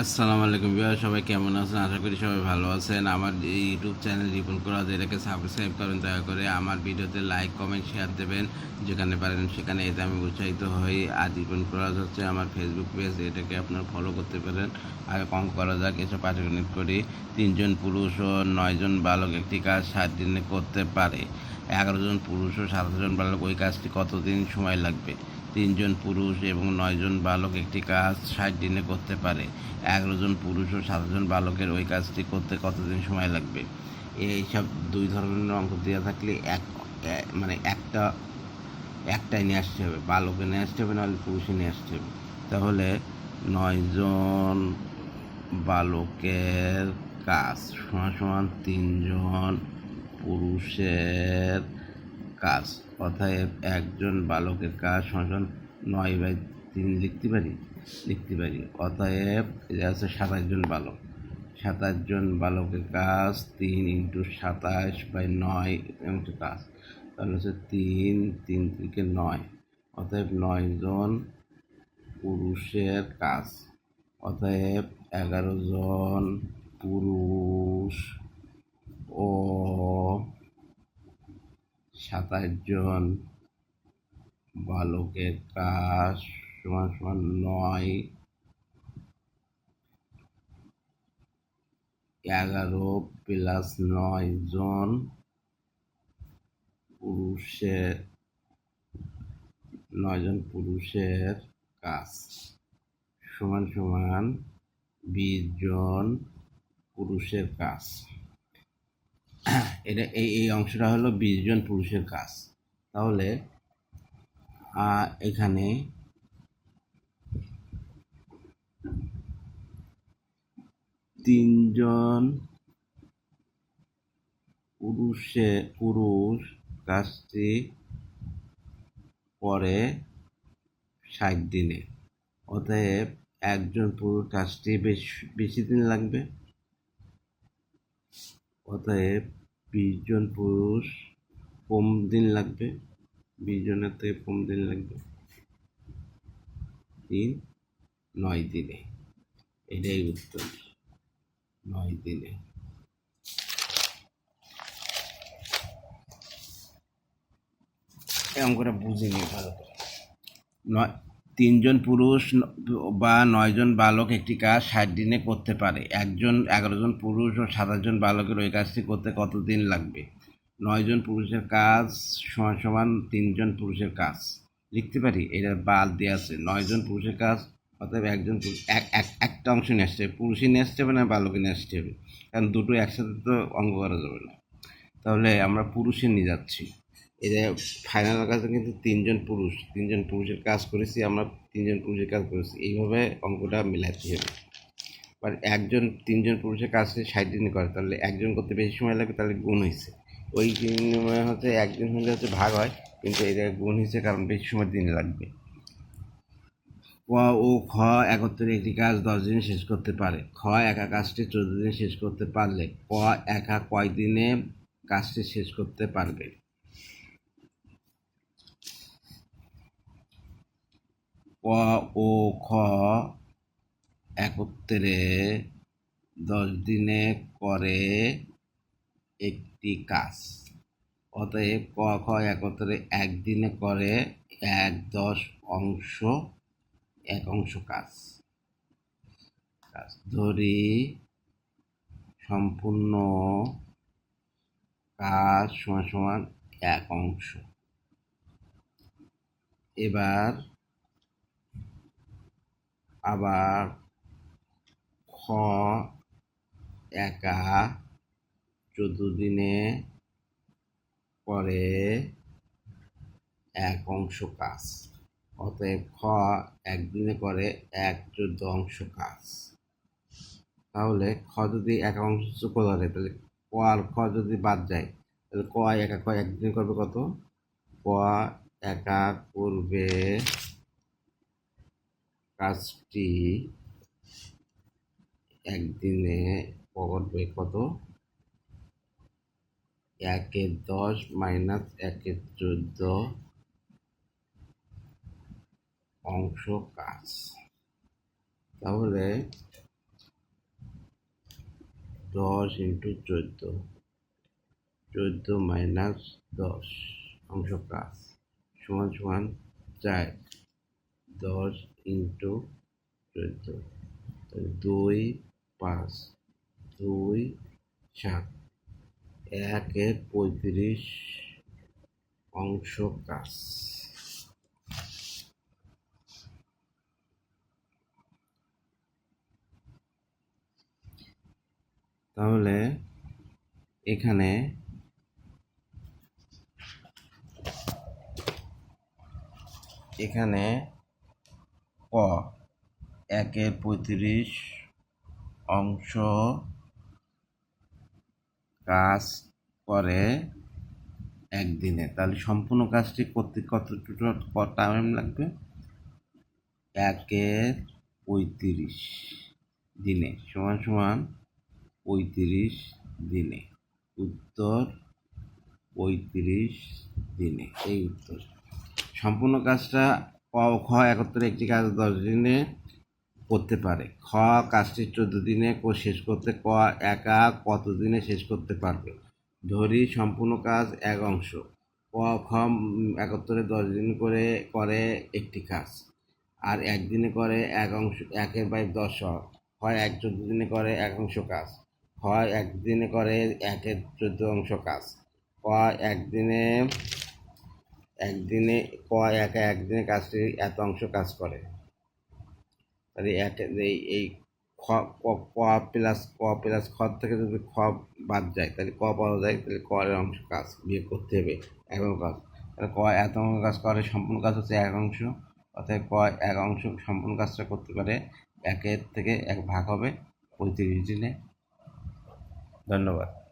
আসসালামু আলাইকুম বিহার সবাই কেমন আছেন? আশা করি সবাই ভালো আছেন। আমার ইউটিউব চ্যানেল রিপন করা এটাকে সাবস্ক্রাইব করেন, দয়া করে আমার ভিডিওতে লাইক কমেন্ট শেয়ার দেবেন। যেখানে পারেন সেখানে এতে আমি উৎসাহিত হই। আর রিপন করা হচ্ছে আমার ফেসবুক পেজ এটাকে আপনারা ফলো করতে পারেন। আর কম করা যাক, এসব পাটিগণিত করি। তিনজন পুরুষ ও নয়জন বালক একটি কাজ সাত দিনে করতে পারে। এগারো জন পুরুষ ও সাতাশ জন বালক ওই কাজটি কতদিন সময় লাগবে? তিনজন পুরুষ এবং নয়জন বালক একটি কাজ ষাট দিনে করতে পারে। এগারো জন পুরুষ ও সাতজন বালকের ওই কাজটি করতে কতদিন সময় লাগবে? এই সব দুই ধরনের অঙ্ক দেওয়া থাকলে এক মানে একটা, একটাই নিয়ে আসতে হবে। বালকে নিয়ে আসতে হবে, নাহলে পুরুষে নিয়ে আসতে হবে। তাহলে নয়জন বালকের কাজ সমান সমান তিনজন পুরুষের কাজ, অতএব একজন বালকের কাজ সমান নয় বাই তিন লিখতে পারি? লিখতে পারি। অতএব এটা আছে সাতাশ জন বালক। সাতাশ জন বালকের কাজ তিন ইন্টু সাতাশ বাই নয় এমন কাজ। তাহলে হচ্ছে তিন তিন থেকে নয়। অতএব নয় জন পুরুষের কাজ। অতএব এগারো জন পুরুষ ও সাতাশ জন, বালকের কাজ সমান সমান নয়। এগারো প্লাস নয় জন, পুরুষের নয়জন পুরুষের কাজ সমান সমান বিশ জন পুরুষের কাজ। এটা এই এই অংশটা হলো বিশ জন পুরুষের কাজ। তাহলে এখানে তিনজন পুরুষে, পুরুষ কাজটি করে ষাট দিনে। অতএব একজন পুরুষ কাজটি বেশ, বেশি দিন লাগবে। অতএব বিশ জন পুরুষ কম দিন লাগবে। বিশ জনের থেকে কম দিন লাগবে। তিন, নয় দিনে। এটাই উত্তর। নয় দিনে। এই অঙ্কটা বুঝিনি ভালো করে। নয় তিনজন পুরুষ বা নয়জন বালক একটি কাজ ষাট দিনে করতে পারে। একজন, এগারো জন পুরুষ ও সাতাশ জন বালকের ওই কাজটি করতে কতদিন লাগবে? নয়জন পুরুষের কাজ সমান সমান তিনজন পুরুষের কাজ। লিখতে পারি? এটা বাদ দেওয়া আছে। নয়জন পুরুষের কাজ, অতএব একজন পুরুষ, এক, এক- একটা অংশ নিয়ে আসতে হবে। পুরুষই নিয়ে আসতে হবে না বালকে নিয়ে আসতে হবে? কারণ দুটো একসাথে তো অঙ্ক করা যাবে না। তাহলে আমরা পুরুষে নিয়ে যাচ্ছি। এটা ফাইনাল কাজে কিন্তু তিনজন পুরুষ, তিনজন পুরুষের কাজ করেছি, আমরা তিনজন পুরুষের কাজ করেছি। এইভাবে অঙ্কটা মিলাতে হবে। আর একজন, তিনজন পুরুষের কাজ ষাট দিন করে, তাহলে একজন করতে বেশি সময় লাগে, তাহলে গুণ হয়েছে। ওই বিনিময়ে হচ্ছে একদিন হলে হচ্ছে ভাগ হয়, কিন্তু এটা গুণ হয়েছে কারণ বেশি সময় দিন লাগবে। ক ও খ একত্রে একটি কাজ দশ দিনে শেষ করতে পারে। খ একা কাজটি চোদ্দ দিনে শেষ করতে পারলে, ক একা কয় দিনে কাজটি শেষ করতে পারবে? ক ও, খ একত্রে দশ দিনে করে একটি কাজ। অতএব ক, খ একত্রে একদিনে করে এক দশ অংশ, এক অংশ কাজ। কাজ ধরি সম্পূর্ণ কাজ সমান সমান এক অংশ। এবার আবার খ একা চোদ্দ দিনে করে এক অংশ কাজ। অতএব খ একদিনে করে এক চোদ্দ অংশ কাজ। তাহলে খ যদি এক অংশ করে তাহলে ক আর খ যদি বাদ যায়, তাহলে ক একা ক একদিনে করবে কত? ক একা করবে কাজটি একদিনে করবে কত একের দশ মাইনাস একে চোদ্দ অংশ কাজ। তাহলে দশ ইন্টু চোদ্দ। চোদ্দ মাইনাস দশ অংশ কাজ। সমান সমান চার। দশ ইন্টু চোদ্দ দুই পাঁচ দুই সাত। একের পঁয়ত্রিশ অংশ কাজ। তাহলে এখানে এখানে ক। একের পঁয়ত্রিশ অংশ কাজ করে একদিনে। তাহলে সম্পূর্ণ কাজটি করতে কত টাইম লাগবে? একের পঁয়ত্রিশ দিনে। সমান সমান পঁয়ত্রিশ দিনে। উত্তর পঁয়ত্রিশ দিনে। এই উত্তর। সম্পূর্ণ কাজটা খ একত্রে একটি কাজ দশ দিনে করতে পারে। খ, কাজটি চোদ্দ দিনে শেষ করতে ক, একা কত দিনে শেষ করতে পারবে? ধরি সম্পূর্ণ কাজ এক অংশ। ক, খ একত্রে দশ দিন করে করে একটি কাজ। আর একদিনে করে এক অংশ, একের বাই দশ। হয় এক চোদ্দ দিনে করে এক অংশ কাজ। হয় একদিনে করে একের চোদ্দ অংশ কাজ। ক একদিনে একদিনে ক একা একদিনে কাজটি, এত অংশ কাজ করে। তাহলে এক এই খ, ক- ক প্লাস ক প্লাস খ থেকে যদি খ বাদ যায়, তাহলে ক পাওয়া যায়, তাহলে ক এর অংশ কাজ বিয়ে করতে হবে, এক কাজ। তাহলে ক এত অংশ কাজ করে, সম্পূর্ণ কাজ হচ্ছে এক অংশ অর্থাৎ ক এক অংশ সম্পূর্ণ কাজটা করতে পারে একের থেকে এক ভাগ হবে পঁয়ত্রিশ দিনে। ধন্যবাদ।